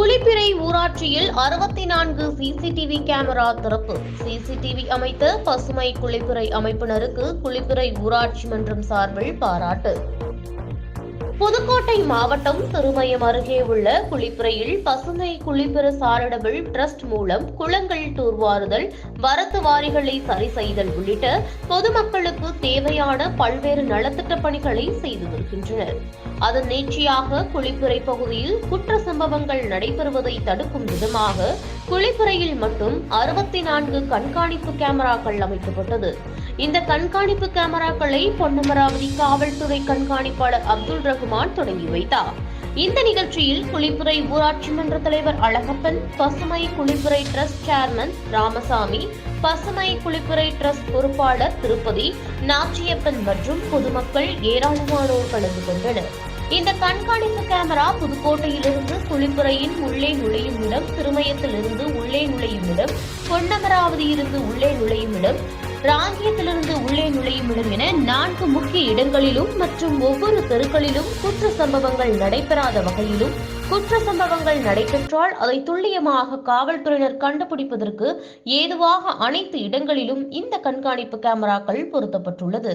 குளிப்பிறை ஊராட்சியில் அறுபத்தி நான்கு சிசிடிவி கேமரா திறப்பு. சிசிடிவி அமைத்த பசுமை குளிப்பிறை அமைப்பினருக்கு குளிப்பிறை ஊராட்சி மன்றம் சார்பில் பாராட்டு. புதுக்கோட்டை மாவட்டம் திருமயம் அருகே உள்ள குளிப்புறையில் பசுமை குளிப்புற சாரடபிள் டிரஸ்ட் மூலம் குளங்கள் தூர்வாறுதல் வரத்து வாரிகளை சரி செய்தல் உள்ளிட்ட பொதுமக்களுக்கு தேவையான பல்வேறு நலத்திட்ட பணிகளை செய்து வருகின்றனர். அதன் நீட்சியாக குளிப்புறை பகுதியில் குற்ற சம்பவங்கள் நடைபெறுவதை தடுக்கும் விதமாக குளிப்புறையில் மட்டும் அறுபத்தி நான்கு கண்காணிப்பு கேமராக்கள் அமைக்கப்பட்டது. இந்த கண்காணிப்பு கேமராக்களை பொன்னமராவதி காவல்துறை கண்காணிப்பாளர் அப்துல் பெருமான் தொடங்கி வைத்தார். இந்த நிகழ்ச்சியில் குளிப்புரை ஊராட்சி மன்ற தலைவர் அழகப்பன் பசுமை குளிப்புரை டிரஸ்ட் சேர்மன் ராமசாமி பசுமை குளிப்புரை டிரஸ்ட் பொறுப்பாளர் திருப்பதி நாச்சியப்பன் மற்றும் பொதுமக்கள் ஏராளமானோர் கலந்து கொண்டனர். இந்த கண்காணிப்பு கேமரா புதுக்கோட்டையிலிருந்து குளிப்புறையின் உள்ளே நுழையும் இடம் திருமயத்திலிருந்து உள்ளே நுழையும் இடம் பொன்னமராவதியிலிருந்து உள்ளே நுழையும் இடம் பிராந்தியத்திலிருந்து உள்ளே நுழையும் இடம் என நான்கு முக்கிய இடங்களிலும் மற்றும் ஒவ்வொரு தெருக்களிலும் குற்ற சம்பவங்கள் நடைபெறாத வகையிலும் குற்ற சம்பவங்கள் நடைபெற்றால் அதை துல்லியமாக காவல்துறையினர் கண்டுபிடிப்பதற்கு ஏதுவாக அனைத்து இடங்களிலும் இந்த கண்காணிப்பு கேமராக்கள் பொருத்தப்பட்டுள்ளது.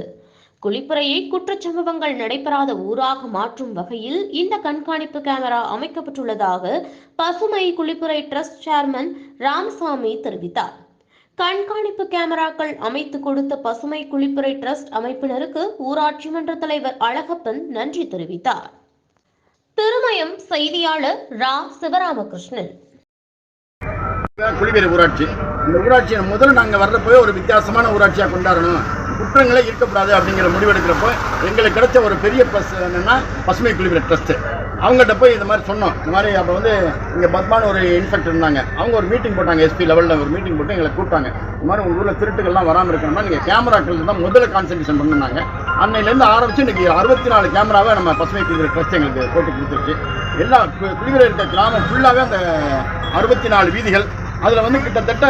குளிப்புறையை குற்றச்சம்பவங்கள் நடைபெறாத ஊராக மாற்றும் வகையில் இந்த கண்காணிப்பு கேமரா அமைக்கப்பட்டுள்ளதாக பசுமை குளிப்புறை டிரஸ்ட் சேர்மன் ராமசாமி தெரிவித்தார். கண்காணிப்பு கேமராக்கள் அமைத்து கொடுத்த பசுமை குளிப்புறை டிரஸ்ட் அமைப்பினருக்கு ஊராட்சி மன்ற தலைவர் அழகப்பன் நன்றி தெரிவித்தார். திருமயம் செய்தியாளர் ரா. சிவராமகிருஷ்ணன். குளிவேறு ஊராட்சி. இந்த ஊராட்சியை முதல்ல நாங்கள் வர்றப்போ ஒரு வித்தியாசமான ஊராட்சியாக கொண்டாடணும். குற்றங்களே இருக்கக்கூடாது அப்படிங்கிற முடிவெடுக்கிறப்போ எங்களுக்கு கிடைச்ச ஒரு பெரிய ப்ளஸ் என்னென்னா பசுமை குளிவேறு ட்ரஸ்ட்டு அவங்ககிட்ட போய் இந்த மாதிரி சொன்னோம். இந்த மாதிரி அப்போ வந்து இங்கே பத்மான ஒரு இன்ஸ்பெக்டர் இருந்தாங்க. அவங்க ஒரு மீட்டிங் போட்டாங்க எஸ்பி லெவலில் ஒரு மீட்டிங் போட்டு எங்களை கூப்பிட்டாங்க. இந்த மாதிரி உங்கள் ஊரில் திருட்டுகள்லாம் வராமல் இருக்கணும்னா நீங்கள் கேமராக்கள் தான் முதல்ல கான்சன்ட்ரேஷன் பண்ணுனாங்க. அன்னையிலேருந்து ஆரம்பித்து இன்னைக்கு அறுபத்தி நாலு கேமராவை நம்ம பசுமை குளிவேறு ட்ரஸ்ட் எங்களுக்கு போட்டு கொடுத்துருச்சு. எல்லா குளிவேறு இருக்க கிராமம் ஃபுல்லாகவே அந்த அறுபத்தி நாலு வீதிகள் அதில் வந்து கிட்டத்தட்ட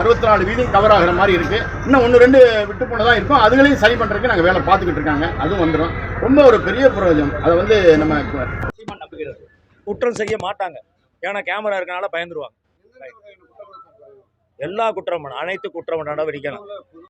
அறுபத்தி நாலு வீதியும் கவர் ஆகிற மாதிரி இருக்குது இன்னும் ஒன்று ரெண்டு விட்டு போனதாக இருக்கும். அதுகளையும் சரி பண்ணுறதுக்கு நாங்கள் வேலை பார்த்துக்கிட்டு இருக்காங்க. அதுவும் வந்துடும் ரொம்ப ஒரு பெரிய பிரயோஜனம் அதை வந்து நம்ம நம்புகிறது குற்றம் செய்ய மாட்டாங்க. ஏன்னா கேமரா இருக்கனால பயந்துருவாங்க. எல்லா குற்றமும் அனைத்து குற்றம் நடவடிக்கணும்